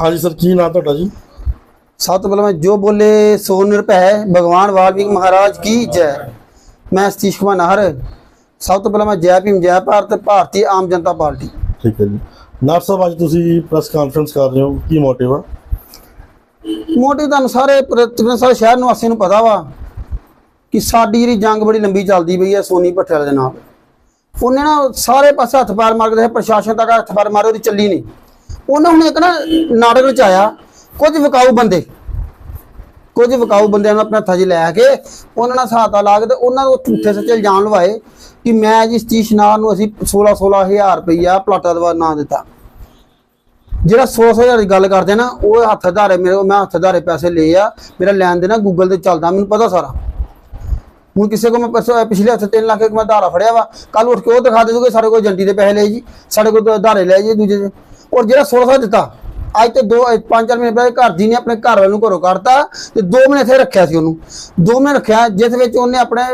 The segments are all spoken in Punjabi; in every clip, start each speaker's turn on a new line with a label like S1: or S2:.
S1: ਹਾਂਜੀ ਸਰ ਕੀ ਨਾਮ ਤੁਹਾਡਾ ਜੀ?
S2: ਸਭ ਤੋਂ ਪਹਿਲਾਂ ਮੈਂ ਜੋ ਬੋਲੇ ਸੋ ਨਿਰਭੈ ਭਗਵਾਨ ਵਾਲਮੀਕ ਮਹਾਰਾਜ ਕੀ ਜੈ। ਮੈਂ ਸਤੀਸ਼ ਕੁਮਾਰ ਨਾਹਰ ਸਭ ਤੋਂ ਪਹਿਲਾਂ ਮੈਂ ਜੈ ਭੀਮ ਜੈ ਭਾਰਤ ਭਾਰਤੀ ਆਮ ਜਨਤਾ ਪਾਰਟੀ।
S1: ਠੀਕ ਹੈ ਜੀ। ਨਾਰ ਸਾਹਿਬ ਅੱਜ ਤੁਸੀਂ ਪ੍ਰੈਸ ਕਾਨਫਰੰਸ ਕਰ ਰਹੇ ਹੋ ਕੀ ਮੋਟਿਵ ਆ?
S2: ਮੋਟਿਵ ਤੁਹਾਨੂੰ ਸਾਰੇ ਤਕਰੀਬਨ ਸਾਰੇ ਸ਼ਹਿਰ ਨਿਵਾਸੀਆਂ ਨੂੰ ਪਤਾ ਵਾ ਕਿ ਸਾਡੀ ਜਿਹੜੀ ਜੰਗ ਬੜੀ ਲੰਬੀ ਚੱਲਦੀ ਪਈ ਹੈ ਸੋਨੀ ਭੱਠੇ ਦੇ ਨਾਲ। ਉਹਨੇ ਨਾ ਸਾਰੇ ਪਾਸੇ ਹੱਥ ਪਾਰ ਮਾਰ ਕੇ ਪ੍ਰਸ਼ਾਸਨ ਤੱਕ ਹੱਥ ਪਾਰ ਮਾਰੇ ਉਹਦੀ ਚੱਲੀ ਨਹੀਂ। ਉਹਨਾਂ ਹੁਣ ਇੱਕ ਨਾ ਨਾਟਕ ਵਿੱਚ ਆਇਆ ਕੁਝ ਵਿਕਾਊ ਬੰਦੇ। ਕੁਝ ਵਿਕਾਊ ਬੰਦਿਆਂ ਨੂੰ ਆਪਣੇ ਹੱਥਾਂ 'ਚ ਲੈ ਕੇ ਉਹਨਾਂ ਨਾਲ ਸਹਾਇਤਾ ਲਾ ਕੇ ਤੇ ਉਹਨਾਂ ਨੂੰ ਝੂਠੇ ਸੱਚੇ ਇਲਜ਼ਾਮ ਲਵਾਏ ਕਿ ਮੈਂ ਜੀ ਸਤੀਸ਼ ਨਾਰ ਨੂੰ ਅਸੀਂ 16 16000 ਰੁਪਈਆ ਪਲਾਟਾ ਦਵਾ ਨਾਂ ਦਿੱਤਾ। ਜਿਹੜਾ 100 ਹਜ਼ਾਰ ਦੀ ਗੱਲ ਕਰਦੇ ਨਾ, ਉਹ ਹੱਥ ਧਾਰੇ ਮੇਰੇ ਮੈਂ ਹੱਥ ਧਾਰੇ ਪੈਸੇ ਲਏ ਆ, ਮੇਰਾ ਲੈਣ ਦੇਣਾ ਗੂਗਲ ਤੇ ਚੱਲਦਾ, ਮੈਨੂੰ ਪਤਾ ਸਾਰਾ। ਹੁਣ ਕਿਸੇ ਕੋ ਮੈਂ ਪਰਸੋਂ ਪਿਛਲੇ ਹੱਥ 3 ਲੱਖ ਇੱਕ ਮੈਂ ਧਾਰਾ ਫੜਿਆ ਵਾ ਕੱਲ ਉੱਠ ਕੇ ਉਹ ਦਿਖਾ ਦੇ ਦੂਗੇ ਸਾਡੇ ਕੋਲ ਜੰਡੀ ਦੇ ਪੈਸੇ ਲਏ ਜੀ, ਸਾਡੇ ਕੋਲ ਧਾਰੇ ਲਏ ਜੀ ਦੂਜੇ ਦੇ। ਔਰ ਜਿਹੜਾ 1600 ਦਿੱਤਾ, ਅੱਜ ਤੇ ਦੋ ਇਹ ਪੰਜ, ਚਾਰ ਮਹੀਨੇ ਪਹਿਲੇ ਘਰ ਦੀ ਨੇ ਆਪਣੇ ਘਰ ਵਾਲੇ ਨੂੰ ਘਰੋਂ ਕੱਢਤਾ ਤੇ 2 ਮਹੀਨੇ ਇੱਥੇ ਰੱਖਿਆ ਸੀ ਉਹਨੂੰ। 2 ਮਹੀਨੇ ਰੱਖਿਆ, ਜਿਸ ਵਿੱਚ ਉਹਨੇ ਆਪਣੇ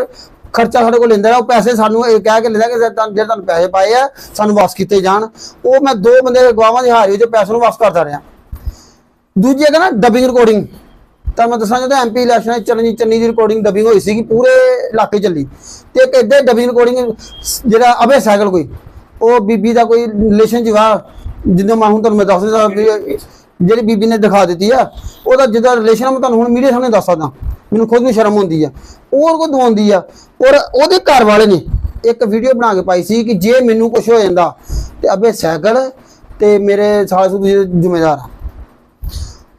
S2: ਖਰਚਾ ਸਾਡੇ ਕੋਲ ਲੈਂਦਾ ਉਹ ਪੈਸੇ ਸਾਨੂੰ ਇਹ ਕਹਿ ਕੇ ਲੈਂਦਾ ਕਿ ਜੇ ਤੁਹਾਨੂੰ ਪੈਸੇ ਪਾਏ ਆ, ਸਾਨੂੰ ਵਾਪਸ ਕੀਤੇ ਜਾਣ। ਉਹ ਮੈਂ ਦੋ ਬੰਦੇ ਗਵਾਵਾਂ ਦੀ ਹਾਰੀ ਵਿੱਚ ਪੈਸੇ ਨੂੰ ਵਾਪਸ ਕਰਦਾ ਰਿਹਾ। ਦੂਜੀ ਹੈਗਾ ਨਾ ਡਬਿੰਗ ਰਿਕਾਰਡਿੰਗ ਤਾਂ ਮੈਂ ਦੱਸਾਂ, ਜਦੋਂ ਐਮਪੀ ਇਲੈਕਸ਼ਨ ਵਿੱਚ ਚਰਨਜੀਤ ਚੰਨੀ ਦੀ ਰਿਕਾਰਡਿੰਗ ਡਬਿੰਗ ਹੋਈ ਸੀਗੀ, ਪੂਰੇ ਇਲਾਕੇ ਚੱਲੀ। ਤੇ ਇੱਕ ਇੱਦਾਂ ਡਬਿੰਗ ਰਿਕਾਰਡਿੰਗ ਜਿਹੜਾ ਅਬੇ ਸਾਈਕਲ ਕੋਈ, ਉਹ ਬੀਬੀ ਦਾ ਕੋਈ ਰਿਲੇਸ਼ਨ ਜਿਹਾ ਜਿੱਦਾਂ ਮੈਂ ਹੁਣ ਤੁਹਾਨੂੰ ਮੈਂ ਦੱਸ ਦਿੰਦਾ ਵੀ ਜਿਹੜੀ ਬੀਬੀ ਨੇ ਦਿਖਾ ਦਿੱਤੀ ਆ, ਉਹਦਾ ਜਿਹਦਾ ਰਿਲੇਸ਼ਨ ਮੈਂ ਤੁਹਾਨੂੰ ਹੁਣ ਮੀਡੀਆ ਸਾਹਮਣੇ ਦੱਸ ਸਕਦਾ। ਮੈਨੂੰ ਖੁਦ ਨੂੰ ਸ਼ਰਮ ਹੁੰਦੀ ਆ। ਉਹ ਕੋ ਦਵਾਉਂਦੀ ਆ। ਔਰ ਉਹਦੇ ਘਰ ਵਾਲੇ ਨੇ ਇੱਕ ਵੀਡੀਓ ਬਣਾ ਕੇ ਪਾਈ ਸੀ ਕਿ ਜੇ ਮੈਨੂੰ ਕੁਝ ਹੋ ਜਾਂਦਾ, ਤੇ ਅਬੇ ਸਾਈਕਲ ਤੇ ਮੇਰੇ ਸਾਲੇ ਸੂ ਜ਼ਿੰਮੇਦਾਰ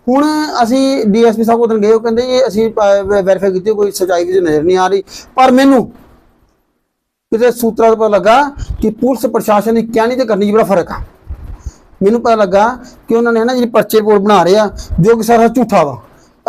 S2: ਹੁਣ ਅਸੀਂ ਡੀਐਸਪੀ ਸਾਹਿਬ ਕੋਲ ਗਏ, ਉਹ ਕਹਿੰਦੇ ਜੀ ਅਸੀਂ ਵੈਰੀਫਾਈ ਕੀਤੀ, ਕੋਈ ਸਚਾਈ ਵਿੱਚ ਨਜ਼ਰ ਨਹੀਂ ਆ ਰਹੀ। ਪਰ ਮੈਨੂੰ ਕਿਤੇ ਸੂਤਰਾਂ ਤੋਂ ਪਤਾ ਲੱਗਾ ਕਿ ਪੁਲਿਸ ਪ੍ਰਸ਼ਾਸਨ ਦੀ ਕਹਿਣੀ ਤੇ ਕਰਨੀ 'ਚ ਬੜਾ ਫ਼ਰਕ ਆ। ਮੈਨੂੰ ਪਤਾ ਲੱਗਾ ਕਿ ਉਹਨਾਂ ਨੇ ਨਾ ਜਿਹੜੀ ਪਰਚੇ ਰਿਪੋਰਟ ਬਣਾ ਰਹੇ ਆ ਜੋ ਕਿ ਸਾਰਾ ਝੂਠਾ ਵਾ।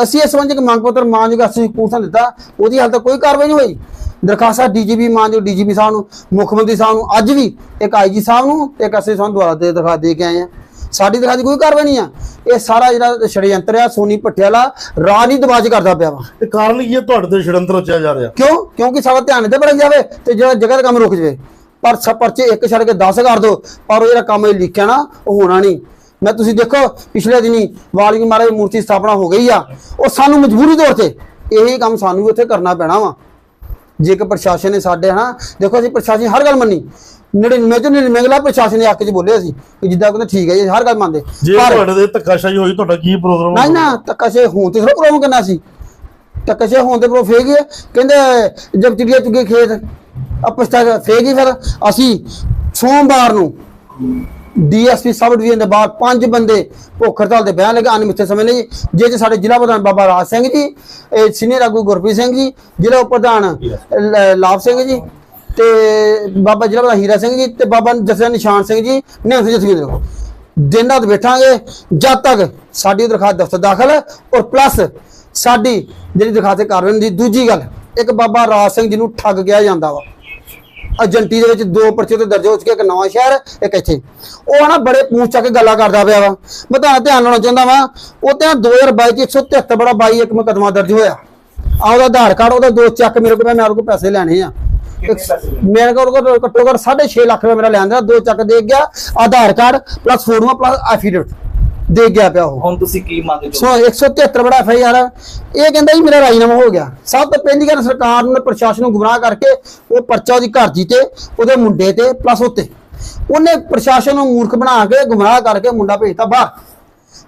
S2: ਅਸੀਂ ਇਸ ਸੰਬੰਧ ਇੱਕ ਮੰਗ ਪੱਤਰ ਮਾਨਯੋਗ ਅਸੀਂ ਕੂਸਾਂ ਦਿੱਤਾ ਉਹਦੀ ਹਾਲ ਤੱਕ ਕੋਈ ਕਾਰਵਾਈ ਨਹੀਂ ਹੋਈ। ਦਰਖਾਸਤ ਡੀਜੀਪੀ ਮਾਨਯੋਗ ਡੀਜੀਪੀ ਸਾਹਿਬ ਨੂੰ ਮੁੱਖ ਮੰਤਰੀ ਸਾਹਿਬ ਨੂੰ ਅੱਜ ਵੀ ਇੱਕ ਆਈਜੀ ਸਾਹਿਬ ਨੂੰ ਤੇ ਇੱਕ ਅਸੀਂ ਸਾਨੂੰ ਦੁਆਰਾ ਦੇ ਦਿਖਾ ਦੇ ਕੇ ਆਏ ਆ। ਸਾਡੀ ਦਿਖਾ ਦੀ ਕੋਈ ਕਾਰਵਾਈ ਨਹੀਂ ਆ। ਇਹ ਸਾਰਾ ਜਿਹੜਾ ਛੜਯੰਤਰ ਆ ਸੋਨੀ ਭੱਠੇ ਵਾਲਾ ਰਾਜਨੀਤਿਬਾਜ਼ ਕਰਦਾ ਪਿਆ ਵਾ।
S1: ਤੇ ਕਾਰਨ ਕੀ ਹੈ? ਤੁਹਾਡੇ ਤੇ ਛੜੰਤਰ ਰਚਿਆ ਜਾ ਰਿਹਾ।
S2: ਕਿਉਂ? ਕਿਉਂਕਿ ਸਾਡਾ ਧਿਆਨ ਇੱਥੇ ਭਟਕ ਜਾਵੇ ਤੇ ਜਿਹੜਾ ਜਗ੍ਹਾ ਦਾ ਕੰਮ ਰੁਕ ਜਾਵੇ। ਪਰ ਸ ਪਰਚੇ ਇੱਕ ਛੱਡ ਕੇ 10 ਕਰ ਦੋ ਪਰ ਉਹ ਜਿਹੜਾ ਕੰਮ ਇਹ ਲਿਖਿਆ ਨਾ ਉਹ ਹੋਣਾ ਨਹੀਂ। ਮੈਂ ਤੁਸੀਂ ਦੇਖੋ ਪਿਛਲੇ ਦਿਨੀ ਵਾਲਮੀਕ ਮਹਾਰਾਜ ਮੂਰਤੀ ਸਥਾਪਨਾ ਹੋ ਗਈ ਆ ਉਹ ਸਾਨੂੰ ਮਜਬੂਰੀ ਤੌਰ ਤੇ ਇਹੀ ਕੰਮ ਸਾਨੂੰ ਵੀ ਉੱਥੇ ਕਰਨਾ ਪੈਣਾ ਵਾ। ਜੇ ਕਿ ਪ੍ਰਸ਼ਾਸਨ ਨੇ ਸਾਡੇ ਹਨਾ ਦੇਖੋ ਅਸੀਂ ਪ੍ਰਸ਼ਾਸਨ ਹਰ ਗੱਲ ਮੰਨੀ। 99 ਤੋਂ 99 ਗਲਾ ਪ੍ਰਸ਼ਾਸਨ ਦੇ ਹੱਕ 'ਚ ਬੋਲੇ ਅਸੀਂ ਕਿ ਜਿੱਦਾਂ ਕਹਿੰਦੇ ਠੀਕ ਹੈ ਜੀ ਹਰ ਗੱਲ ਮੰਨਦੇ।
S1: ਜੇ ਤੁਹਾਡੇ ਤੇ ਧੱਕਾਸ਼ਾਹੀ ਹੋਈ ਤੁਹਾਡਾ ਕੀ ਪ੍ਰੋਗਰਾਮ
S2: ਨਹੀਂ ਨਾ ਤੱਕਾਸ਼ੇ ਹੋਣ ਤੇ ਥੋੜਾ ਪ੍ਰੋਗਰਾਮ ਕਰਨਾ ਸੀ। ਤੱਕਾਸ਼ੇ ਹੋਣ ਤੇ ਪ੍ਰੋ ਫੇਕ ਹੀ ਹੈ। ਕਹਿੰਦੇ ਜਬ ਚਿੜੀਆ ਚੁਗੇ ਖੇਤ ਆਪਸਤਾ ਫੇਕ ਹੀ ਫਿਰ? ਅਸੀਂ ਸੋਮਵਾਰ ਨੂੰ ਡੀਐਸਪੀ ਸਬ ਡਿਵੀਜ਼ਨ ਦੇ ਬਾਹਰ ਪੰਜ ਬੰਦੇ ਭੁੱਖ ਹੜਤਾਲ ਤੇ ਬਿਆਨ ਲਗਾ ਅਨਮਿੱਥੇ ਸਮੇਂ ਲਈ ਜੇ ਚ ਸਾਡੇ ਜ਼ਿਲ੍ਹਾ ਪ੍ਰਧਾਨ ਬਾਬਾ ਰਾਜ ਸਿੰਘ ਜੀ, ਇਹ ਸੀਨੀਅਰ ਆਗੂ ਗੁਰਪ੍ਰੀਤ ਸਿੰਘ ਜੀ, ਜ਼ਿਲ੍ਹਾ ਪ੍ਰਧਾਨ, ਲ- ਲਾਭ ਸਿੰਘ ਜੀ ਤੇ ਬਾਬਾ ਜ਼ਿਲ੍ਹਾ ਪ੍ਰਧਾਨ ਹੀਰਾ ਸਿੰਘ ਜੀ ਤੇ ਬਾਬਾ ਜਸਰਾ ਨਿਸ਼ਾਨ ਸਿੰਘ ਜੀ, ਨਿਹੰਗ ਸਿੰਘ ਜੀ ਦੇ ਦਿਨ ਰਾਤ ਬੈਠਾਂਗੇ, ਜਦ ਤੱਕ ਸਾਡੀ ਦਰਖਾਸਤ ਦਫ਼ਤਰ ਦਾਖਲ ਔਰ ਪਲੱਸ ਸਾਡੀ ਜਿਹੜੀ ਦਰਖਾਸਤ ਕਾਰਵਾਈ ਹੁੰਦੀ ਦੂਜੀ ਗੱਲ, ਇੱਕ ਬਾਬਾ ਰਾਜ ਸਿੰਘ ਜੀ ਨੂੰ ਠੱਗ ਕਿਹਾ ਜਾਂਦਾ ਵਾ। ਏਜੰਟੀ ਦੇ ਵਿੱਚ ਦੋ ਪਰਚੇ ਤੇ ਦਰਜ ਹੋ ਚੁੱਕੇ ਇੱਕ ਨਵਾਂ ਸ਼ਹਿਰ ਇੱਕ ਇੱਥੇ। ਉਹ ਨਾ ਬੜੇ ਪੂੰਛ ਚੱਕ ਕੇ ਗੱਲਾਂ ਕਰਦਾ ਪਿਆ ਵਾ। ਮੈਂ ਤਾਂ ਧਿਆਨ ਲਾਉਣਾ ਚਾਹੁੰਦਾ ਵਾਂ ਉਹ ਤੇ 2022 ਚ 173 ਬੜਾ 22 ਇੱਕ ਮੁਕੱਦਮਾ ਦਰਜ ਹੋਇਆ। ਆ ਉਹਦਾ ਆਧਾਰ ਕਾਰਡ ਉਹਦਾ ਦੋ ਚੱਕ ਮੇਰੇ ਕੋਲ ਮੈਂ ਉਹਦੇ ਕੋਲ ਪੈਸੇ ਲੈਣੇ ਆ। ਮੇਰੇ ਕੋਲ ਘੱਟੋ ਘੱਟ 6.5 ਲੱਖ ਰੁਪਏ ਮੇਰਾ ਲੈਂਦਾ ਦੋ ਚੱਕ ਦੇ ਗਿਆ ਆਧਾਰ ਕਾਰਡ ਪਲੱਸ ਫੋਟੋਆਂ ਪਲੱਸ ਐਫੀਡੇਵਿਟ ਦੇ ਗਿਆ ਪਿਆ ਉਹ।
S3: ਹੁਣ ਤੁਸੀਂ ਕੀ ਮੰਗਦੇ
S2: ਸੋ 173 ਬੜਾ ਐਫ ਆਈ ਆਰ ਇਹ ਕਹਿੰਦਾ ਜੀ ਮੇਰਾ ਰਾਜੀਨਾਮਾ ਹੋ ਗਿਆ। ਸਭ ਤੋਂ ਪਹਿਲੀ ਗੱਲ ਸਰਕਾਰ ਨੇ ਪ੍ਰਸ਼ਾਸਨ ਨੂੰ ਗੁੰਮਰਾਹ ਕਰਕੇ ਉਹ ਪਰਚਾ ਉਹਦੀ ਘਰ ਜੀ ਤੇ ਉਹਦੇ ਮੁੰਡੇ ਤੇ ਪਲੱਸ ਉੱਤੇ। ਉਹਨੇ ਪ੍ਰਸ਼ਾਸਨ ਨੂੰ ਮੂਰਖ ਬਣਾ ਕੇ ਗੁੰਮਰਾਹ ਕਰਕੇ ਮੁੰਡਾ ਭੇਜਤਾ ਬਾਹਰ।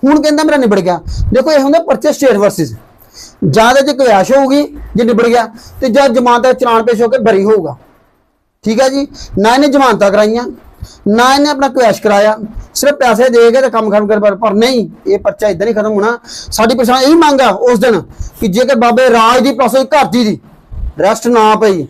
S2: ਹੁਣ ਕਹਿੰਦਾ ਮੇਰਾ ਨਿਬੜ ਗਿਆ। ਦੇਖੋ ਇਹ ਹੁੰਦਾ ਪਰਚੇ ਸਟੇਟ ਵਰਸਸ ਜਾਂ ਤੇ ਕਵਿਆਸ਼ ਹੋਊਗੀ ਜੇ ਨਿਬੜ ਗਿਆ ਤੇ ਜਾਂ ਜ਼ਮਾਨਤ ਦਾ ਚਲਾਨ ਪੇਸ਼ ਹੋ ਕੇ ਬਰੀ ਹੋਊਗਾ। ਠੀਕ ਹੈ ਜੀ? ਨਾ ਇਹਨੇ ਜ਼ਮਾਨਤਾਂ ਕਰਾਈਆਂ ਨਾ ਇਹਨੇ ਆਪਣਾ ਕਵੈਸ਼ ਕਰਾਇਆ। ਸਿਰਫ ਪੈਸੇ ਦੇ ਕੇ ਤੇ ਕੰਮ ਖਤਮ ਕਰ ਪਰ- ਪਰ ਨਹੀਂ, ਇਹ ਪਰਚਾ ਇਦਾਂ ਨਹੀਂ ਖਤਮ ਹੋਣਾ। ਸਾਡੀ ਪਛਾਣ ਇਹੀ ਮੰਗ ਆ ਉਸ ਦਿਨ ਕਿ ਜੇਕਰ ਬਾਬੇ ਰਾਜ ਦੀ ਪ੍ਰੋਸੈਸ ਘਰ ਦੀ ਦੀ ਰੈਸਟ ਨਾ ਪਈ,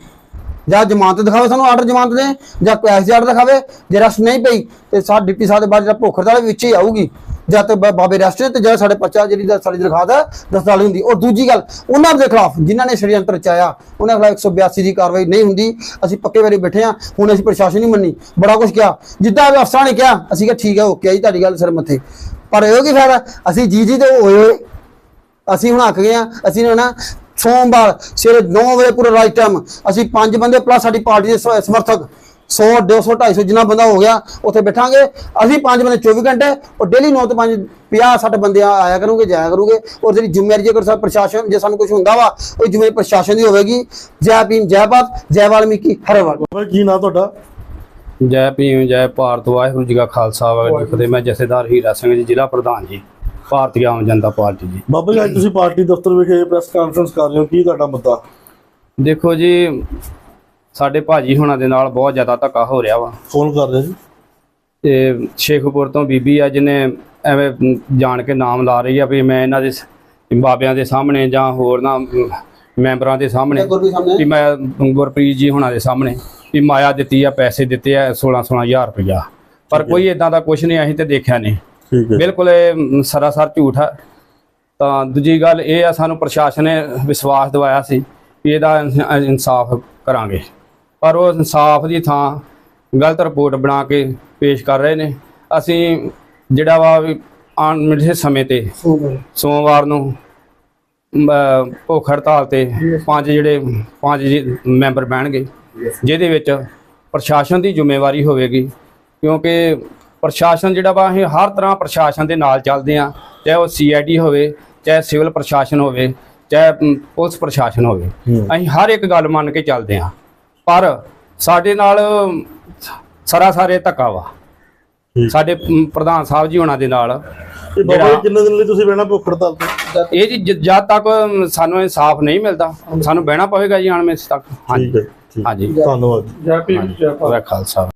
S2: ਜਾਂ ਜ਼ਮਾਨਤ ਦਿਖਾਵੇ ਸਾਨੂੰ ਆਰਡਰ ਜ਼ਮਾਨਤ ਦੇ, ਜਾਂ ਕਵੈਸ਼ ਦੀ ਆਰਡਰ ਦਿਖਾਵੇ ਜੇ ਰੈਸਟ ਨਹੀਂ ਪਈ ਤੇ ਸਾਡੀ ਡਿਪਟੀ ਸਾਹਿਬ ਦੇ ਬਾਅਦ ਜਿਹੜਾ ਭੁੱਖ ਹੜਤਾਲ ਵਿੱਚ ਹੀ ਆਊਗੀ। ਜਦ ਤੱਕ ਬਾਬੇ ਰੈਸਟ ਨੇ ਤੇ ਜਿਹੜਾ ਸਾਡੇ ਪਰਚਾ ਜਿਹੜੀ ਦਾ ਸਾਡੀ ਦਰਖਾਸਤ ਹੈ ਦਸਤਾਲੀ ਹੁੰਦੀ। ਔਰ ਦੂਜੀ ਗੱਲ, ਉਹਨਾਂ ਦੇ ਖਿਲਾਫ ਜਿਨ੍ਹਾਂ ਨੇ ਸ਼ਰੀਅੰਤਰ ਰਚਾਇਆ, ਉਹਨਾਂ ਖਿਲਾਫ 182 ਦੀ ਕਾਰਵਾਈ ਨਹੀਂ ਹੁੰਦੀ। ਅਸੀਂ ਪੱਕੇ ਵਾਰੀ ਬੈਠੇ ਆ ਹੁਣ ਅਸੀਂ ਪ੍ਰਸ਼ਾਸਨ ਨਹੀਂ ਮੰਨੀ। ਬੜਾ ਕੁਝ ਕਿਹਾ। ਜਿੱਦਾਂ ਵੀ ਅਫਸਰਾਂ ਨੇ ਕਿਹਾ, ਅਸੀਂ ਕਿਹਾ, ਠੀਕ ਹੈ, ਓਕੇ ਜੀ, ਤੁਹਾਡੀ ਗੱਲ ਸਿਰ ਮੱਥੇ। ਪਰ ਇਹ ਕੀ ਫਾਇਦਾ? ਅਸੀਂ ਜੀ ਜੀ ਤੇ ਹੋਏ ਹੋਏ। ਅਸੀਂ ਹੁਣ ਹੱਕ ਗਏ ਆ ਅਸੀਂ ਨਾ ਸੋਮਵਾਰ, ਸਵੇਰੇ 9 ਵਜੇ ਪੂਰਾ ਰਾਈਟ ਟਾਈਮ ਅਸੀਂ ਪੰਜ ਬੰਦੇ ਪਲੱਸ ਸਾਡੀ ਪਾਰਟੀ ਦੇ ਸਮਰਥਕ। 100 200 250 ਜਿੰਨਾ ਬੰਦਾ ਹੋ ਗਿਆ ਉੱਥੇ ਬੈਠਾਂਗੇ। ਅਸੀਂ ਪੰਜ ਬੰਦੇ 24 ਘੰਟੇ ਉਹ ਡੇਲੀ 9 ਤੋਂ 5 50 60 ਬੰਦੇ ਆਇਆ ਕਰੂਗੇ ਜਾਇਆ ਕਰੂਗੇ। ਔਰ ਜਿਹੜੀ ਜ਼ਿੰਮੇਵਾਰੀ ਜੇਕਰ ਸਾ ਪ੍ਰਸ਼ਾਸਨ ਜੇ ਸਾਨੂੰ ਕੁਝ ਹੁੰਦਾ ਵਾ ਉਹ ਜ਼ਿੰਮੇਵਾਰੀ ਪ੍ਰਸ਼ਾਸਨ ਦੀ ਹੋਵੇਗੀ। ਜੈ ਭੀਮ ਜੈ ਭਾਰਤ ਜੈ ਵਾਲਮੀਕੀ ਹਰੇ
S1: ਜੀ, ਕੀ ਨਾਂ ਤੁਹਾਡਾ?
S3: ਜੈ ਭੀਮ ਜੈ ਭਾਰਤ ਵਾਹਿਗੁਰੂ ਜੀ ਕਾ ਖਾਲਸਾ ਵਾਹਿਗੁਰੂ ਜੀ ਕੀ ਫਤਿਹ। ਮੈਂ ਜਥੇਦਾਰ ਹੀਰਾ ਸਿੰਘ ਜੀ ਜ਼ਿਲ੍ਹਾ ਪ੍ਰਧਾਨ ਜੀ ਭਾਰਤੀ ਆਮ ਜਨਤਾ ਪਾਰਟੀ ਜੀ।
S1: ਬਾਬਾ ਜੀ ਅੱਜ ਤੁਸੀਂ ਪਾਰਟੀ ਦਫ਼ਤਰ ਵਿਖੇ ਪ੍ਰੈਸ ਕਾਨਫਰੰਸ ਕਰ ਰਹੇ ਹੋ। ਕੀ ਤੁਹਾਡਾ ਮੁੱਦਾ?
S3: ਦੇਖੋ ਜੀ ਸਾਡੇ ਭਾਜੀ ਹੁਣਾਂ ਦੇ ਨਾਲ ਬਹੁਤ ਜ਼ਿਆਦਾ ਧੱਕਾ ਹੋ ਰਿਹਾ ਵਾ।
S1: ਫੋਨ ਕਰ ਰਹੇ ਜੀ।
S3: ਤੇ ਸ਼ੇਖੂਪੁਰ ਤੋਂ ਬੀਬੀ ਆ ਜਿਹਨੇ ਐਵੇਂ ਜਾਣ ਕੇ ਨਾਮ ਲਾ ਰਹੀ ਆ ਵੀ ਮੈਂ ਇਹਨਾਂ ਦੇ ਬਾਬਿਆਂ ਦੇ ਸਾਹਮਣੇ ਜਾਂ ਹੋਰ ਨਾ ਮੈਂਬਰਾਂ ਦੇ ਸਾਹਮਣੇ ਵੀ ਮੈਂ ਗੁਰਪ੍ਰੀਤ ਜੀ ਹੁਣਾਂ ਦੇ ਸਾਹਮਣੇ ਵੀ ਮਾਇਆ ਦਿੱਤੀ ਆ ਪੈਸੇ ਦਿੱਤੇ ਆ 16 16000 ਰੁਪਇਆ। ਪਰ ਕੋਈ ਇਦਾਂ ਦਾ ਕੁਝ ਨਹੀਂ ਅਸੀਂ ਤੇ ਦੇਖਿਆ ਨਹੀਂ। ਬਿਲਕੁਲ ਇਹ ਸਰਾਸਰ ਝੂਠ ਹੈ ਤਾਂ ਦੂਜੀ ਗੱਲ ਇਹ ਆ ਸਾਨੂੰ ਪ੍ਰਸ਼ਾਸਨ ਨੇ ਵਿਸ਼ਵਾਸ ਦਿਵਾਇਆ ਸੀ ਵੀ ਇਹਦਾ ਇਨ- ਇਨਸਾਫ ਕਰਾਂਗੇ। ਪਰ ਉਹ ਇਨਸਾਫ ਦੀ ਥਾਂ ਗਲਤ ਰਿਪੋਰਟ ਬਣਾ ਕੇ ਪੇਸ਼ ਕਰ ਰਹੇ ਨੇ। ਅਸੀਂ ਜਿਹੜਾ ਵਾ ਵੀ ਆਉਣ ਮਿਲੇ ਸਮੇਂ ਤੇ ਸੋਮਵਾਰ। ਨੂੰ ਭੁੱਖ ਹੜਤਾਲ ਤੇ ਪੰਜ ਜਿਹੜੇ ਪੰਜ ਮੈਂਬਰ ਬਹਿਣਗੇ ਜਿਹਦੇ ਵਿੱਚ ਪ੍ਰਸ਼ਾਸਨ ਦੀ ਜ਼ਿੰਮੇਵਾਰੀ ਹੋਵੇਗੀ। ਕਿਉਂਕਿ ਪ੍ਰਸ਼ਾਸਨ ਜਿਹੜਾ ਵਾ ਅਸੀਂ ਹਰ ਤਰ੍ਹਾਂ ਪ੍ਰਸ਼ਾਸਨ ਦੇ ਨਾਲ ਚੱਲਦੇ ਆ ਚਾਹੇ ਉਹ ਸੀਆਈਡੀ ਹੋਵੇ ਚਾਹੇ ਸਿਵਲ ਪ੍ਰਸ਼ਾਸਨ ਹੋਵੇ ਚਾਹੇ ਪੁਲਿਸ ਪ੍ਰਸ਼ਾਸਨ ਹੋਵੇ। ਅਸੀਂ ਹਰ ਇੱਕ ਗੱਲ ਮੰਨ ਕੇ ਚੱਲਦੇ ਆ ਪਰ ਸਾਡੇ ਨਾਲ ਸਰਾਸਰ ਇਹ ਧੱਕਾ ਵਾ। ਸਾਡੇ ਪ੍ਰਧਾਨ ਸਾਹਿਬ ਜੀ ਉਹਨਾਂ ਦੇ ਨਾਲ।
S1: ਤੇ ਬਾਬਾ ਜੀ ਕਿੰਨੇ ਦਿਨ ਲਈ ਤੁਸੀਂ ਬਹਿਣਾ ਭੁੱਖ ਹੜਤਾਲ ਤੇ
S3: ਇਹ ਜੀ ਜਦ ਤੱਕ ਸਾਨੂੰ ਇਨਸਾਫ ਨਹੀਂ ਮਿਲਦਾ ਸਾਨੂੰ ਬਹਿਣਾ ਪਵੇਗਾ ਜੀ ਅਣਮਿੱਥੇ ਤੱਕ। ਹਾਂਜੀ। ਹਾਂਜੀ।
S1: ਧੰਨਵਾਦ। ਜੀ
S3: ਜੈ ਖਾਲਸਾ।